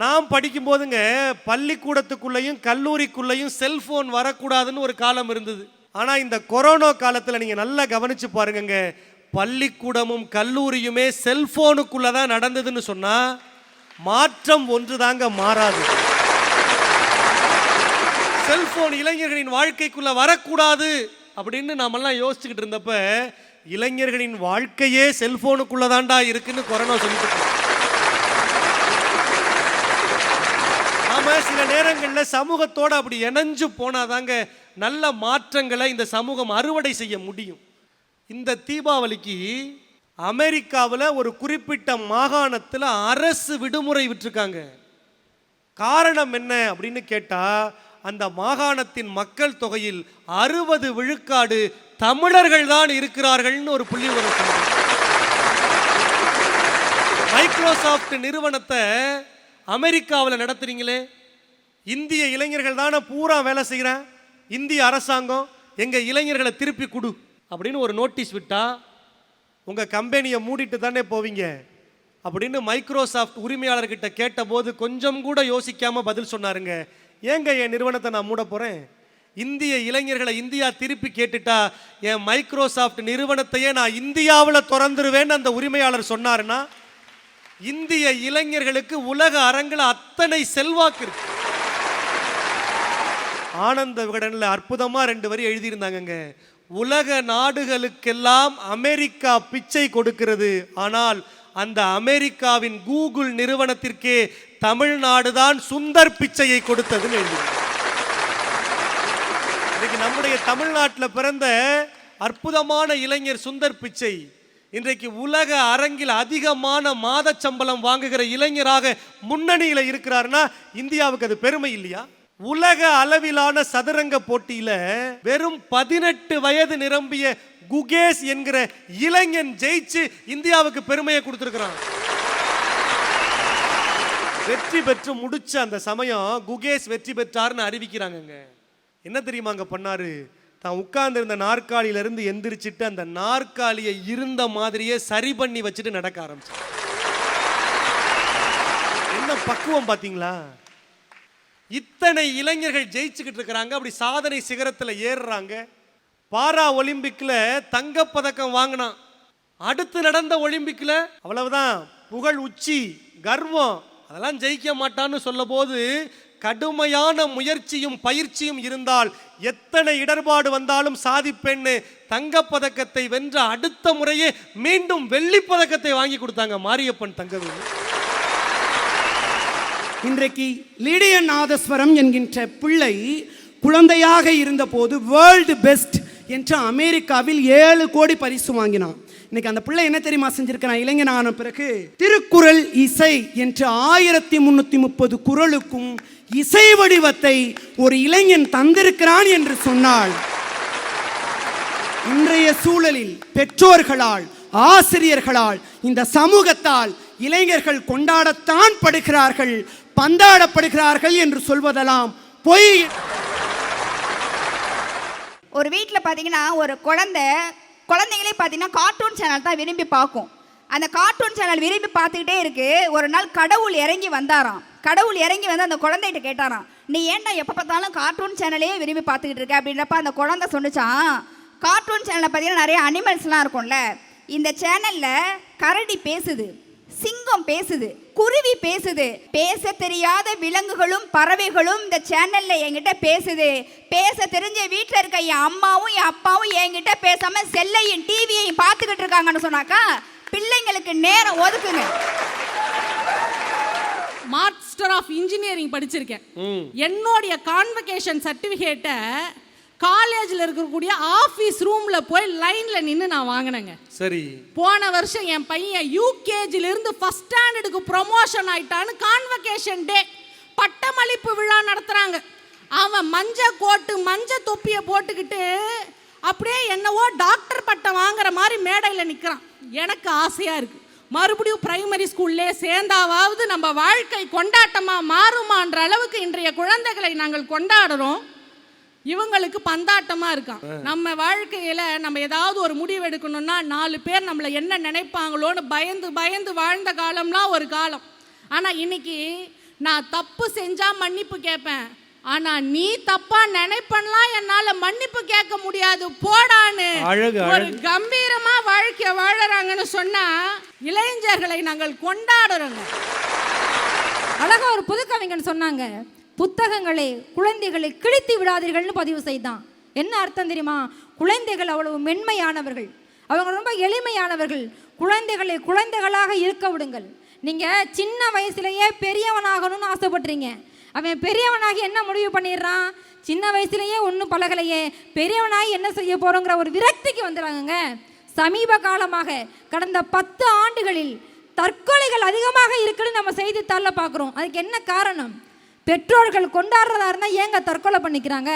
நாம் படிக்கும் போதுங்க பள்ளிக்கூடத்துக்குள்ளேயும் கல்லூரிக்குள்ளேயும் செல்போன் வரக்கூடாதுன்னு ஒரு காலம் இருந்தது. ஆனால் இந்த கொரோனா காலத்தில் நீங்கள் நல்லா கவனித்து பாருங்கங்க. பள்ளிக்கூடமும் கல்லூரியுமே செல்ஃபோனுக்குள்ளே தான் நடந்ததுன்னு சொன்னால் மாற்றம் ஒன்றுதாங்க மாறாது. செல்ஃபோன் இளைஞர்களின் வாழ்க்கைக்குள்ளே வரக்கூடாது அப்படின்னு நாமெல்லாம் யோசிச்சுக்கிட்டு இருந்தப்ப இளைஞர்களின் வாழ்க்கையே செல்ஃபோனுக்குள்ளே தாண்டா இருக்குன்னு கொரோனா சொல்லிட்டு இருக்கு. நாம சில நேரங்களில் சமூகத்தோட அப்படி இணைஞ்சு போனாதாங்க நல்ல மாற்றங்களை இந்த சமூகம் அறுவடை செய்ய முடியும். இந்த தீபாவளிக்கு அமெரிக்காவில் ஒரு குறிப்பிட்ட மாகாணத்தில் அரசு விடுமுறை விட்டுருக்காங்க. காரணம் என்ன அப்படின்னு கேட்டால் அந்த மாகாணத்தின் மக்கள் தொகையில் அறுபது விழுக்காடு தமிழர்கள் தான் இருக்கிறார்கள்னு ஒரு புள்ளி மைக்ரோசாஃப்ட் நிறுவனத்தை அமெரிக்காவில் நடத்துறீங்களே? இந்திய இளைஞர்கள் தானே பூரா வேலை செய்கிறேன் இந்திய அரசாங்கம் எங்கள் இளைஞர்களை திருப்பி கொடு அப்படின்னு ஒரு நோட்டீஸ் விட்டால் உங்கள் கம்பெனியை மூடிட்டு தானே போவீங்க அப்படின்னு மைக்ரோசாஃப்ட் உரிமையாளர்கிட்ட கேட்டபோது கொஞ்சம் கூட யோசிக்காமல் பதில் சொன்னாருங்க. ஏங்க என் நிறுவனத்தை நான் மூட போகிறேன் இந்திய இளைஞர்களை இந்தியா திருப்பி கேட்டுட்டா என் மைக்ரோசாஃப்ட் நிறுவனத்தையே நான் இந்தியாவில் திறந்துருவேன்னு அந்த உரிமையாளர் சொன்னாருன்னா இந்திய இளைஞர்களுக்கு உலக அரங்கில் அத்தனை செல்வாக்கு இருக்கு. ஆனந்த விகடனில் அற்புதமாக ரெண்டு வரி எழுதியிருந்தாங்கங்க. உலக நாடுகளுக்கெல்லாம் அமெரிக்கா பிச்சை கொடுக்கிறது. ஆனால் அந்த அமெரிக்காவின் கூகுள் நிறுவனத்திற்கே தமிழ்நாடு தான் சுந்தர் பிச்சையை கொடுத்ததுன்னு எழுதி இன்றைக்கு நம்முடைய தமிழ்நாட்டில் பிறந்த அற்புதமான இளைஞர் சுந்தர் பிச்சை. இன்றைக்கு உலக அரங்கில் அதிகமான மாத சம்பளம் வாங்குகிற இளைஞராக முன்னணியில் இருக்கிறாருன்னா இந்தியாவுக்கு அது பெருமை இல்லையா? உலக அளவிலான சதுரங்க போட்டியில வெறும் பதினெட்டு வயது நிரம்பிய குகேஷ் என்கிற இளைஞன் ஜெயிச்சு இந்தியாவுக்கு பெருமையை கொடுத்துருக்கிறான். வெற்றி பெற்று முடிச்ச அந்த சமயம் குகேஷ் வெற்றி பெற்றார்னு அறிவிக்கிறாங்கங்க. என்ன தெரியுமா அங்க பண்ணாரு? தான் உட்கார்ந்து நாற்காலியிலேருந்து நாற்காலியில இருந்து எந்திரிச்சிட்டு அந்த நாற்காலியை இருந்த மாதிரியே சரி பண்ணி வச்சுட்டு நடக்க ஆரம்பிச்சார். என்ன பக்குவம் பாத்தீங்களா? இத்தனை இளைஞர்கள் ஜெயிச்சுக்கிட்டு இருக்கிறாங்க அப்படி சாதனை சிகரத்தில் ஏறுறாங்க. பாரா ஒலிம்பிக்கில் தங்கப்பதக்கம் வாங்கினான். அடுத்து நடந்த ஒலிம்பிக்கில் அவ்வளவுதான் புகழ் உச்சி கர்வம் அதெல்லாம் ஜெயிக்க மாட்டான்னு சொல்ல போது கடுமையான முயற்சியும் பயிற்சியும் இருந்தால் எத்தனை இடர்பாடு வந்தாலும் சாதிப்பெண்ணு தங்கப்பதக்கத்தை வென்ற அடுத்த முறையே மீண்டும் வெள்ளிப்பதக்கத்தை வாங்கி கொடுத்தாங்க மாரியப்பன் தங்கவேலு. இன்றைக்கு லிடிய நாதஸ்வரம் என்கின்ற பிள்ளை குழந்தையாக இருந்தபோது வேர்ல்டு பெஸ்ட் என்று அமெரிக்காவில் ஏழு கோடி பரிசு வாங்கினான். இன்னைக்கு அந்த பிள்ளை என்ன தெரியுமா செஞ்சிருக்கிறான்? ஆன பிறகு திருக்குறள் இசை என்று ஆயிரத்தி முன்னூத்தி முப்பது குறளுக்கும் இசை வடிவத்தை ஒரு இளைஞன் தந்திருக்கிறான் என்று சொன்னால் இன்றைய சூழலில் பெற்றோர்களால் ஆசிரியர்களால் இந்த சமூகத்தால் இளைஞர்கள் கொண்டாடத்தான் படுகிறார்கள். பந்தாடப்படுகிறார்கள் என்று சொல்வதெல்லாம் பொய். ஒரு வீட்டில் பார்த்தீங்கன்னா ஒரு குழந்தை குழந்தைங்களே பார்த்தீங்கன்னா கார்ட்டூன் சேனல் தான் விரும்பி பார்க்கும். அந்த கார்ட்டூன் சேனல் விரும்பி பார்த்துக்கிட்டே இருக்கு. ஒரு நாள் கடவுள் இறங்கி வந்தாராம். கடவுள் இறங்கி வந்து அந்த குழந்தைகிட்ட கேட்டாராம் நீ ஏன்டா எப்போ பார்த்தாலும் கார்ட்டூன் சேனலே விரும்பி பார்த்துக்கிட்டு இருக்க? அப்படின்றப்ப அந்த குழந்தை சொன்னிச்சான் கார்ட்டூன் சேனலில் பார்த்தீங்கன்னா நிறைய அனிமல்ஸ்லாம் இருக்கும்ல. இந்த சேனலில் கரடி பேசுது. சிங்கம் பேசுது குருவி பேசுது பேச தெரியாத விலங்குகளும் பறவைகளும் இந்த சேனல்ல என்கிட்ட பேசுது. பேச தெரிஞ்ச வீட்டில் இருக்க என் அம்மாவும் என் அப்பாவும் என்கிட்ட பேசாம செல்லையும் டிவியையும் பார்த்துக்கிட்டு இருக்காங்கன்னு சொன்னாக்கா பிள்ளைங்களுக்கு நேரம் ஒதுக்குங்க. மாஸ்டர் ஆஃப் இன்ஜினியரிங் படிச்சிருக்கேன். என்னுடைய கான்வகேஷன் சர்டிஃபிகேட்டை காலேஜில் இருக்கக்கூடிய ஆஃபீஸ் ரூமில் போய் லைனில் நின்று நான் வாங்கினேங்க. சரி. போன வருஷம் என் பையன் யூகேஜில இருந்து ஃபர்ஸ்ட் ஸ்டாண்டர்டுக்கு ப்ரொமோஷன் ஆயிட்டான்னு கான்வகேஷன் டே பட்டமளிப்பு விழா நடத்துறாங்க. அவன் மஞ்ச கோட்டு மஞ்ச தொப்பியை போட்டுக்கிட்டு அப்படியே என்னவோ டாக்டர் பட்டம் வாங்குற மாதிரி மேடையில் நிற்கிறான் எனக்கு ஆசையா இருக்கு. மறுபடியும் பிரைமரி ஸ்கூல்லே சேர்ந்தாவாவது நம்ம வாழ்க்கை கொண்டாட்டமா மாறுமான்ற அளவுக்கு இன்றைய குழந்தைகளை நாங்கள் கொண்டாடுறோம். இவங்களுக்கு பந்தாட்டமா இருக்கான். நம்ம வாழ்க்கையில நம்ம ஏதாவது ஒரு முடிவு எடுக்கணும்னா நாலு பேர் நம்மளை என்ன நினைப்பாங்களோன்னு பயந்து பயந்து வாழ்ந்த காலம்லாம் ஒரு காலம். ஆனா இன்னைக்கு நான் தப்பு செஞ்சா மன்னிப்பு கேட்பேன். ஆனா நீ தப்பா நினைப்பன்லாம் என்னால மன்னிப்பு கேட்க முடியாது. போடான்னு ஒரு. கம்பீரமா வாழ்க்கை வாழறாங்கன்னு சொன்னா இளைஞர்களை நாங்கள் கொண்டாடுறோங்க. அழகா ஒரு புதுக்கவிஞன் சொன்னாங்க. புத்தகங்களை குழந்தைகளை கிழித்து விடாதீர்கள்னு பதிவு செய்தான். என்ன அர்த்தம் தெரியுமா? குழந்தைகள் அவ்வளவு மென்மையானவர்கள். அவங்க ரொம்ப எளிமையானவர்கள். குழந்தைகளை குழந்தைகளாக இருக்க விடுங்கள். நீங்கள் சின்ன வயசுலேயே பெரியவனாகணும்னு ஆசைப்படுறீங்க அவன் பெரியவனாகி என்ன முடிவு பண்ணிடுறான்? சின்ன வயசுலேயே ஒன்றும் பழகலையே. பெரியவனாகி என்ன செய்ய போகிறோங்கிற ஒரு விரக்திக்கு வந்துடுறாங்கங்க சமீப காலமாக கடந்த பத்து ஆண்டுகளில் தற்கொலைகள் அதிகமாக இருக்குன்னு நம்ம செய்தித்தாளில் பார்க்குறோம். அதுக்கு என்ன காரணம்? பெற்றோர்கள் கொண்டாடுறதா இருந்தால் ஏங்க தற்கொலை பண்ணிக்கிறாங்க?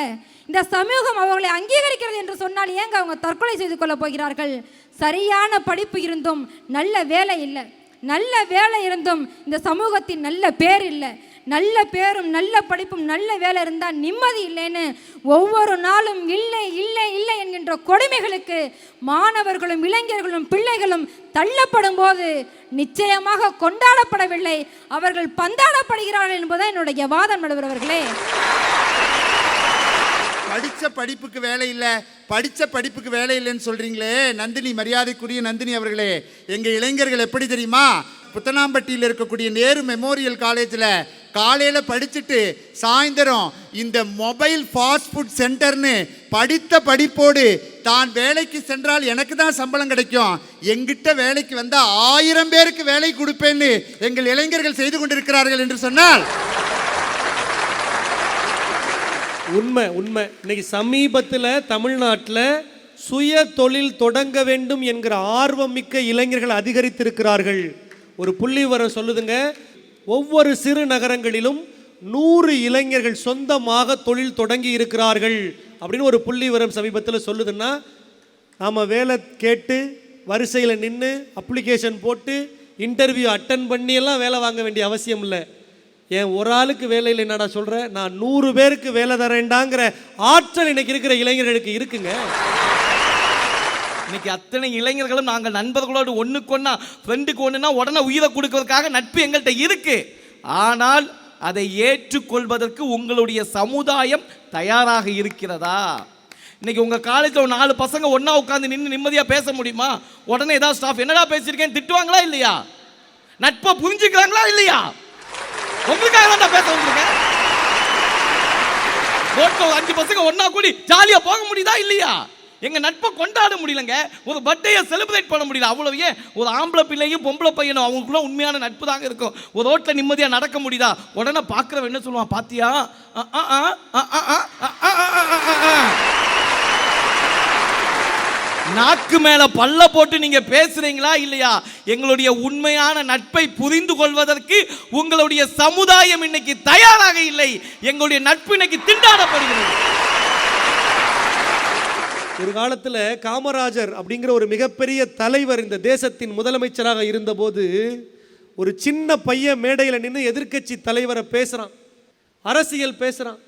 இந்த சமூகம் அவர்களை அங்கீகரிக்கிறது என்று சொன்னால் ஏங்க அவங்க தற்கொலை செய்து கொள்ள போகிறார்கள்? சரியான படிப்பு இருந்தும் நல்ல வேலை இல்லை. நல்ல வேலை இருந்தும் இந்த சமூகத்தின் நல்ல பேர் இல்லை. நல்ல பேரும் நல்ல படிப்பும் நல்ல வேலை இருந்தால் நிம்மதி இல்லைன்னு ஒவ்வொரு நாளும் இல்லை இல்லை இல்லை என்கின்ற கொடுமைகளுக்கு மாணவர்களும் இளைஞர்களும் பிள்ளைகளும் தள்ளப்படும் போது நிச்சயமாக கொண்டாடப்படவில்லை. அவர்கள் பந்தாடப்படுகிறார்கள் என்பதுதான் என்னுடைய வாதம் நடுவர்களே அவர்களே. படிப்புக்கு வேலை இல்லை படித்த படிப்புக்கு வேலை இல்லைன்னு சொல்கிறீங்களே நந்தினி மரியாதைக்குரிய நந்தினி அவர்களே. எங்கள் இளைஞர்கள் எப்படி தெரியுமா? புத்தனாம்பட்டியில் இருக்கக்கூடிய நேரு மெமோரியல் காலேஜில் காலையில் படிச்சுட்டு சாயந்தரம் இந்த மொபைல் ஃபாஸ்ட் ஃபுட் சென்டர்னு படித்த படிப்போடு தான் வேலைக்கு சென்றால் எனக்கு தான் சம்பளம் கிடைக்கும். எங்கிட்ட வேலைக்கு வந்தால் ஆயிரம் பேருக்கு வேலை கொடுப்பேன்னு எங்கள் இளைஞர்கள் செய்து கொண்டிருக்கிறார்கள் என்று சொன்னால். உண்மை உண்மை. இன்னைக்கு சமீபத்தில் தமிழ்நாட்டில் சுய தொழில் தொடங்க வேண்டும் என்கிற ஆர்வம் மிக்க இளைஞர்கள் அதிகரித்திருக்கிறார்கள். ஒரு புள்ளி வர சொல்லுதுங்க. ஒவ்வொரு சிறு நகரங்களிலும் நூறு இளைஞர்கள் சொந்தமாக தொழில் தொடங்கி இருக்கிறார்கள் அப்படின்னு ஒரு புள்ளி விவரம் சமீபத்தில் சொல்லுதுன்னா நாம் வேலை கேட்டு வரிசையில் நின்று அப்ளிகேஷன் போட்டு இன்டர்வியூ அட்டன் பண்ணி எல்லாம் வேலை வாங்க வேண்டிய அவசியம் இல்லை. ஏன் ஒரு ஆளுக்கு வேலையில் என்னடா சொல்கிறேன் நான் நூறு பேருக்கு வேலை தரேன்டாங்கிற ஆற்றல் இன்னைக்கு இருக்கிற இளைஞர்களுக்கு இருக்குங்க. இன்னைக்கு அத்தனை இளைஞர்களும் நாங்கள் நண்பர்களோடு ஒன்றுக்கு ஒன்றா ஃப்ரெண்டுக்கு ஒன்றுனா உடனே உயிரை கொடுக்கறதுக்காக நட்பு எங்கள்கிட்ட இருக்கு. ஆனால் அதை ஏற்றுக்கொள்வதற்கு உங்களுடைய சமுதாயம் தயாராக இருக்கிறதா? இன்னைக்கு உங்க காலேஜில் ஒரு நாலு பசங்க ஒன்றா உட்காந்து நின்று நிம்மதியாக பேச முடியுமா? உடனே ஏதாவது ஸ்டாஃப் என்னடா பேசியிருக்கேன்னு திட்டுவாங்களா இல்லையா? நட்பை புரிஞ்சுக்கிறாங்களா இல்லையா? உங்களுக்காக தான் பேச வந்திருக்கேன். ரோட்ல ஒரு அஞ்சு பசங்க ஒன்றா கூடி ஜாலியா போக முடியுதா இல்லையா? எங்கள் நட்பை கொண்டாட முடியலங்க ஒரு பர்த்டேயை செலிப்ரேட் பண்ண முடியல அவ்வளோவே ஒரு ஆம்பளை பிள்ளையும் பொம்பளை பையனும் அவங்களுக்குள்ள உண்மையான நட்பு தாங்க இருக்கும் ஒரு ரோட்டில் நிம்மதியாக நடக்க முடியுதா உடனே பார்க்குறவன் என்ன சொல்லுவான் பாத்தியா நாக்கு மேல பல்ல போட்டு நீங்க பேசுறீங்களா இல்லையா எங்களுடைய உண்மையான நட்பை புரிந்து கொள்வதற்கு உங்களுடைய சமுதாயம் இன்னைக்கு தயாராக இல்லை எங்களுடைய நட்பு இன்னைக்கு திண்டாடப்படுகிறது ஒரு காலத்தில் காமராஜர் அப்படிங்கிற ஒரு மிகப்பெரிய தலைவர் இந்த தேசத்தின் முதலமைச்சராக இருந்தபோது ஒரு சின்ன பையன் மேடையில் நின்று எதிர்க்கட்சி தலைவரை பேசுகிறான் அரசியல் பேசுகிறான்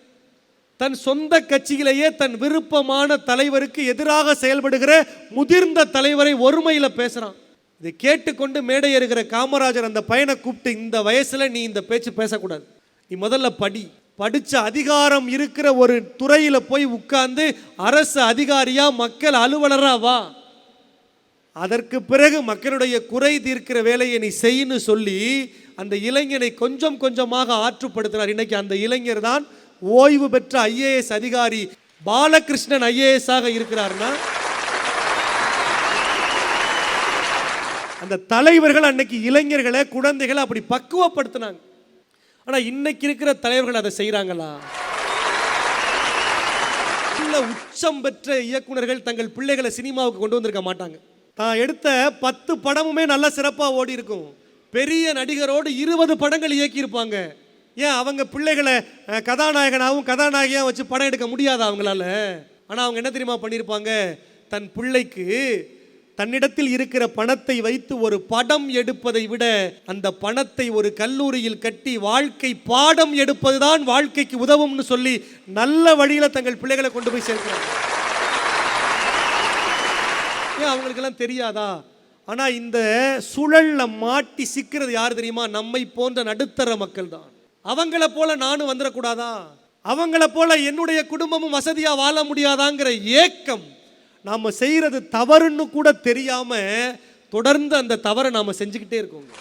தன் சொந்த கட்சியிலேயே தன் விருப்பமான தலைவருக்கு எதிராக செயல்படுகிற முதிர்ந்த தலைவரை ஒருமையில் பேசுகிறான் இதை கேட்டுக்கொண்டு மேடை ஏறுகிற காமராஜர் அந்த பையனை கூப்பிட்டு இந்த வயசில் நீ இந்த பேச்சு பேசக்கூடாது. நீ முதல்ல படி. படித்த அதிகாரம் இருக்கிற ஒரு துறையில் போய் உட்கார்ந்து அரசு அதிகாரியா மக்கள் அலுவலராக வா. அதற்கு பிறகு மக்களுடைய குறை தீர்க்கிற வேலையை நீ செய்யு சொல்லி அந்த இளைஞனை கொஞ்சம் கொஞ்சமாக ஆற்றுப்படுத்தினார். இன்னைக்கு அந்த இளைஞர் தான் ஓய்வு பெற்ற ஐஏஎஸ் அதிகாரி பாலகிருஷ்ணன் ஐஏஎஸ் ஆக இருக்கிறார்னா? அந்த தலைவர்கள் அன்னைக்கு இளைஞர்களை குழந்தைகளை அப்படி பக்குவப்படுத்தினாங்க. ஆனால் இன்னைக்கு இருக்கிற தலைவர்கள் அதை செய்கிறாங்களா நல்ல உச்சம் பெற்ற இயக்குனர்கள் தங்கள் பிள்ளைகளை சினிமாவுக்கு கொண்டு வந்திருக்க மாட்டாங்க. தான் எடுத்த பத்து படமுமே நல்லா சிறப்பாக ஓடி இருக்கும் பெரிய நடிகரோடு இருபது படங்கள் இயக்கியிருப்பாங்க. ஏன் அவங்க பிள்ளைகளை கதாநாயகனாகவும் கதாநாயகியாக வச்சு படம் எடுக்க முடியாது அவங்களால? ஆனால் அவங்க என்ன தெரியுமா பண்ணியிருப்பாங்க? தன் பிள்ளைக்கு தன்னிடத்தில் இருக்கிற பணத்தை வைத்து ஒரு படம் எடுப்பதை விட அந்த பணத்தை ஒரு கல்லூரியில் கட்டி வாழ்க்கை பாடம் எடுப்பதுதான் வாழ்க்கைக்கு உதவும்னு சொல்லி நல்ல வழியில் தங்கள் பிள்ளைகளை கொண்டு போய் சேர்க்கிறாங்க. ஏன் அவங்களுக்கெல்லாம் தெரியாதா? ஆனால் இந்த சுழல்ல மாட்டி சிக்கிறது யார் தெரியுமா? நம்மை போன்ற நடுத்தர மக்கள் தான் அவங்கள போல நானும் வந்துடக்கூடாதா அவங்கள போல என்னுடைய குடும்பமும் வசதியாக வாழ முடியாதாங்கிற ஏக்கம் நாம் செய்கிறது தவறுன்னு கூட தெரியாமல் தொடர்ந்து அந்த தவறை நாம் செஞ்சுக்கிட்டே இருக்கோங்க.